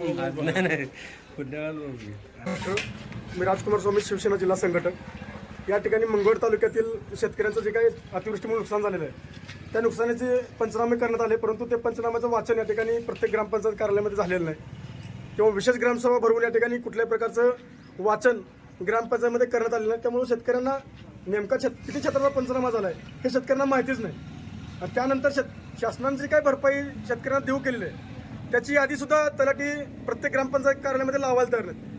नाही नाही मी राजकुमार स्वामी शिवसेना जिल्हा संघटक. या ठिकाणी मंगळ तालुक्यातील शेतकऱ्यांचं जे काही अतिवृष्टीमुळे नुकसान झालेलं आहे त्या नुकसानीचे पंचनामे करण्यात आले परंतु ते पंचनाम्याचं वाचन या ठिकाणी प्रत्येक ग्रामपंचायत कार्यालयामध्ये झालेलं नाही. किंवा विशेष ग्रामसभा भरवून या ठिकाणी कुठल्याही प्रकारचं वाचन ग्रामपंचायतमध्ये करण्यात आलेलं नाही. त्यामुळे शेतकऱ्यांना नेमका शेत किती क्षेत्राचा पंचनामा झाला आहे हे शेतकऱ्यांना माहितीच नाही. आणि त्यानंतर शेत शासनाने जी काही भरपाई शेतकऱ्यांना देऊ केलेली आहे त्याची यादीसुद्धा तलाठी प्रत्येक ग्रामपंचायत कार्यालयामध्ये लावायला तयार नाही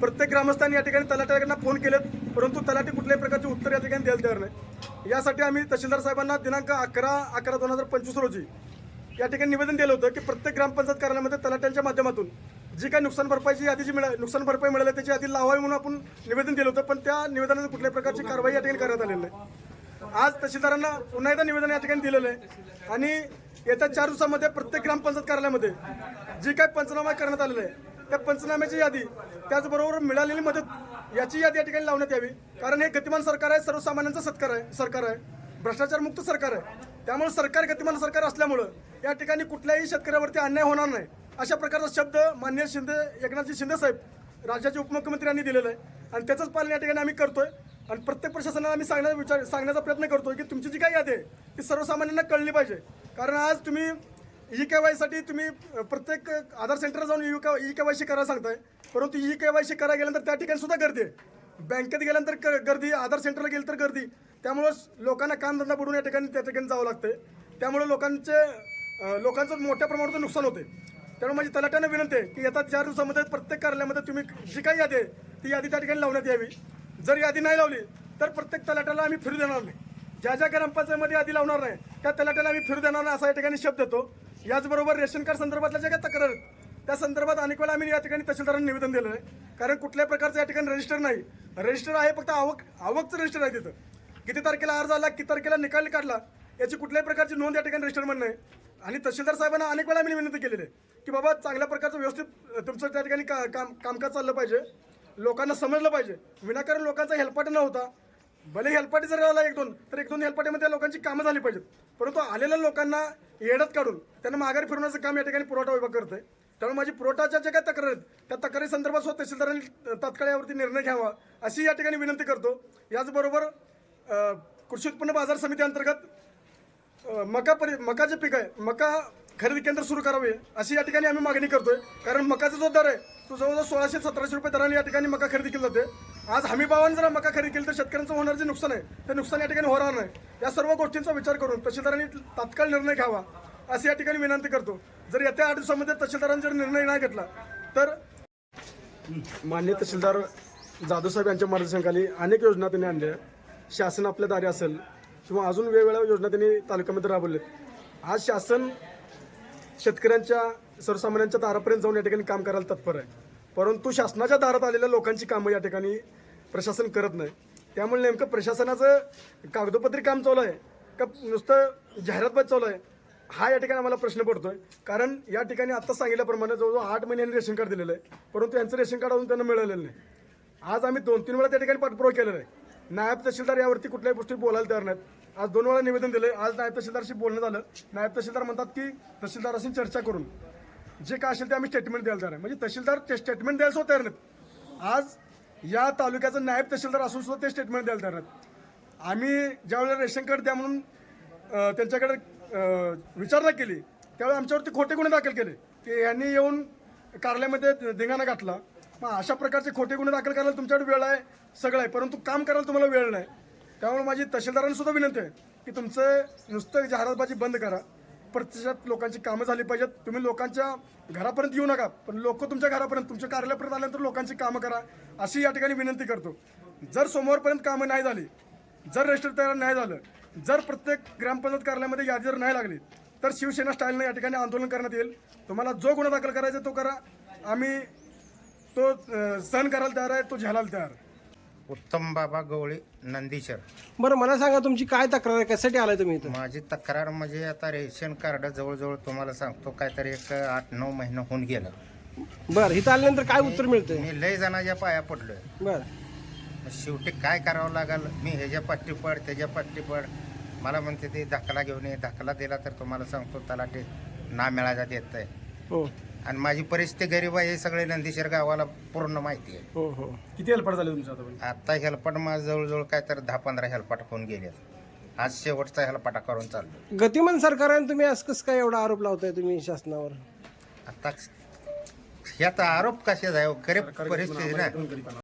प्रत्येक ग्रामस्थांनी या ठिकाणी तलाट्याकडनं फोन केलेत परंतु तलाठी कुठल्याही प्रकारचे उत्तर या ठिकाणी द्यायला तयार नाही यासाठी आम्ही तहसीलदार साहेबांना दिनांक अकरा अकरा दोन हजार पंचवीस रोजी या ठिकाणी निवेदन दिलं होतं की प्रत्येक ग्रामपंचायत कार्यालयामध्ये तलाट्यांच्या माध्यमातून जी काही नुकसान भरपाईची यादी जी मिळा नुकसान भरपाई मिळाली त्याची यादी लावावी म्हणून आपण निवेदन दिलं होतं पण त्या निवेदनात कुठल्याही प्रकारची कारवाई या ठिकाणी करण्यात आलेली नाही. आज तहसीलदारांना पुन्हा एकदा निवेदन या ठिकाणी दिलेलं आहे. आणि येत्या चार दिवसामध्ये प्रत्येक ग्रामपंचायत कार्यालयामध्ये जी काही पंचनामा करण्यात आलेला आहे त्या पंचनाम्याची यादी त्याचबरोबर मिळालेली मदत याची यादी या ठिकाणी लावण्यात यावी. कारण हे गतिमान सरकार आहे सर्वसामान्यांचं सत्कार आहे सरकार आहे. भ्रष्टाचारमुक्त सरकार आहे. त्यामुळे सरकार गतिमान सरकार असल्यामुळं या ठिकाणी कुठल्याही शेतकऱ्यावरती अन्याय होणार नाही. अशा प्रकारचा शब्द मान्य शिंदे एकनाथजी शिंदे साहेब राज्याचे उपमुख्यमंत्री यांनी आहे. आणि त्याचंच पालन या ठिकाणी आम्ही करतोय. आणि प्रत्येक प्रशासनाला आम्ही सांगण्याचा विचार सांगण्याचा प्रयत्न करतोय की तुमची जी काही यादी आहे ती सर्वसामान्यांना कळली पाहिजे. कारण आज तुम्ही ई के वायसाठी तुम्ही प्रत्येक आधार सेंटरला जाऊन U K E K Y C करायला सांगताय. परंतु ई के वाय सी करायला गेल्यानंतर त्या ठिकाणी सुद्धा गर्दी आहे. बँकेत गेल्यानंतर क- गर्दी आधार सेंटरला गेली तर गर्दी. त्यामुळं लोकांना कामधंदा बुडून या ठिकाणी त्या ठिकाणी जावं लागतंय. त्यामुळे लोकांचे लोकांचं मोठ्या प्रमाणात नुकसान होते त्यामुळे माझी तलाट्यानं विनंती आहे की येतात चार दिवसामध्ये प्रत्येक कार्यालयामध्ये तुम्ही जी काही यादी आहे ती यादी त्या ठिकाणी लावण्यात यावी. जर यादी नाही लावली तर प्रत्येक तलाट्याला आम्ही फिरू देणार नाही. ज्या ज्या ग्रामपंचायतमध्ये यादी लावणार नाही त्या तलाट्याला आम्ही फिरू देणार नाही असा या ठिकाणी शब्द देतो याचबरोबर रेशन कार्ड संदर्भातल्या ज्या काही तक्रार आहेत त्या संदर्भात अनेक वेळा आम्ही या ठिकाणी तहसीलदारांना निवेदन दिलं आहे. कारण कुठल्याही प्रकारचं या ठिकाणी रजिस्टर नाही. रजिस्टर आहे फक्त आवक आवकचं रजिस्टर आहे तिथं. किती तारखेला अर्ज आला किती तारखेला निकाल काढला याची कुठल्याही प्रकारची नोंद या ठिकाणी रजिस्टर म्हणणं आहे आणि तहसीलदार साहेबांना अनेक वेळा आम्ही विनंती केलेली आहे की बाबा चांगल्या प्रकारचं व्यवस्थित तुमचं त्या ठिकाणी का काम कामकाज चाललं पाहिजे. लोकांना समजलं पाहिजे. विनाकारण लोकांचा हेलपाट न होता भले हेलपाटी जर आला एक दोन तर एक दोन हेलपाटीमध्ये त्या लोकांची कामं झाली पाहिजेत. परंतु आलेल्या लोकांना येडत काढून त्यांना माघारी फिरवण्याचं काम या ठिकाणी पुरवठा विभाग करतोय. त्यामुळे माझी पुरवठाच्या ज्या काही तक्रार आहेत त्या तक्रारी संदर्भात स्वतः तहसीलदारांनी तात्काळ यावरती निर्णय घ्यावा अशी या ठिकाणी विनंती करतो. याचबरोबर कृषी उत्पन्न बाजार समिती अंतर्गत मका परि मकाचे पीक आहे मका खरेदी केंद्र सुरू करावे अशी या ठिकाणी आम्ही मागणी करतोय. कारण मकाचा जो दर आहे तो जवळजवळ सोळाशे सतराशे रुपये दराने या ठिकाणी मका खरेदी केली जाते. आज हमी भावाने जर मका खरेदी केली तर शेतकऱ्यांचं होणार जे नुकसान आहे ते नुकसान या ठिकाणी होणार नाही. या सर्व गोष्टींचा विचार करून तहसीलदारांनी तात्काळ निर्णय घ्यावा अशी या ठिकाणी विनंती करतो. जर येत्या आठ दिवसामध्ये तहसीलदारांनी जर निर्णय नाही घेतला तर मान्य तहसीलदार जाधवसाहेब यांच्या मार्गदर्शनाखाली अनेक योजना त्यांनी आणल्या. शासन आपल्या दारी असेल किंवा अजून वेगवेगळ्या योजना त्यांनी तालुक्यामध्ये राबवल्या आज शासन शेतकऱ्यांच्या सर्वसामान्यांच्या दारापर्यंत जाऊन या ठिकाणी काम करायला तत्पर आहे. परंतु शासनाच्या दारात आलेल्या लोकांची कामं या ठिकाणी प्रशासन करत नाही. त्यामुळे नेमकं प्रशासनाचं कागदोपत्री काम चालू आहे का नुसतं जाहिरातबाज चालू आहे? हा या ठिकाणी आम्हाला प्रश्न पडतो आहे कारण या ठिकाणी आत्ता सांगितल्याप्रमाणे जवळजवळ आठ महिन्यांनी रेशन कार्ड दिलेलं आहे. परंतु यांचं रेशन कार्ड अजून त्यांना मिळालेलं नाही. आज आम्ही दोन तीन वेळा त्या ठिकाणी पाठपुरावा केलेला आहे. नायब तहसीलदार यावरती कुठल्याही गोष्टी बोलायला तयार नाहीत. आज दोन वेळा निवेदन दिले आज नायब तहसीलदारशी बोलणं झालं. नायब तहसीलदार म्हणतात की तहसीलदाराशी चर्चा करून. जे काय असेल ते आम्ही स्टेटमेंट द्यायला तयार आहे. म्हणजे तहसीलदार ते स्टेटमेंट द्यायला सुद्धा तयार नाहीत. आज या तालुक्याचं नायब तहसीलदार असून सुद्धा ते स्टेटमेंट द्यायला तयार नाहीत. आम्ही ज्यावेळेला रेशन कार्ड द्या म्हणून त्यांच्याकडे विचारणा केली त्यावेळी आमच्यावरती खोटे गुन्हे दाखल केले. की यांनी येऊन कार्यालयामध्ये धिंगाणा घातला. मग अशा प्रकारचे खोटे गुन्हे दाखल करायला तुमच्याकडे वेळ आहे? सगळं आहे. परंतु काम करायला तुम्हाला वेळ नाही. त्यामुळे माझी तहसीलदारांना सुद्धा विनंती आहे की तुमचं नुसतं जाहिरातबाजी बंद करा. प्रत्यक्षात लोकांची कामं झाली पाहिजेत. तुम्ही लोकांच्या घरापर्यंत येऊ नका पण लोक तुमच्या घरापर्यंत तुमच्या कार्यालयापर्यंत आल्यानंतर लोकांची कामं करा अशी या ठिकाणी विनंती करतो. जर सोमवारपर्यंत कामं नाही झाली जर रजिस्टर तयार नाही झालं जर प्रत्येक ग्रामपंचायत कार्यालयामध्ये यादी जर नाही लागली तर शिवसेना स्टाईलनं या ठिकाणी आंदोलन करण्यात येईल. तुम्हाला जो गुन्हा दाखल करायचा तो करा. आम्ही तो सहन करायला तयार आहे तो झेलायला तयार उत्तम बाबा गवळी नंदीशर बरं मला सांगा तुमची काय तक्रार आहे? कशासाठी आलाय तुम्ही इथं? माझी तक्रार म्हणजे आता रेशन कार्ड जवळजवळ तुम्हाला सांगतो काहीतरी एक आठ नऊ महिना होऊन गेलं. बरं इथं आल्यानंतर काय उत्तर मिळतंय? मी लय जणाच्या पाया पडलोय. बरं. मग शेवटी काय करावं लागल? मी ह्याच्या पाठी पड त्याच्या पाठी पड. मला म्हणते ते दाखला घेऊन ये दाखला दिला तर तुम्हाला सांगतो तलाठी ना मिळायचा देत आहे. हो. आणि माझी परिस्थिती गरीब आहे हे सगळे नंदीशेर गावाला पूर्ण माहिती आहे. हो हो. किती हेल्पड झाले तुमच्या आता आता हेलपाट माझं जवळजवळ काय तर दहा पंधरा हेलपाट होऊन गेले आज शेवटचा हेलपाटा करून चाललो. गतिमान सरकार आहे आणि तुम्ही असं कसं काय एवढा आरोप लावताय तुम्ही शासनावर? आता ह्याचा आरोप कशाचा आहे? गरीब परिस्थिती ना.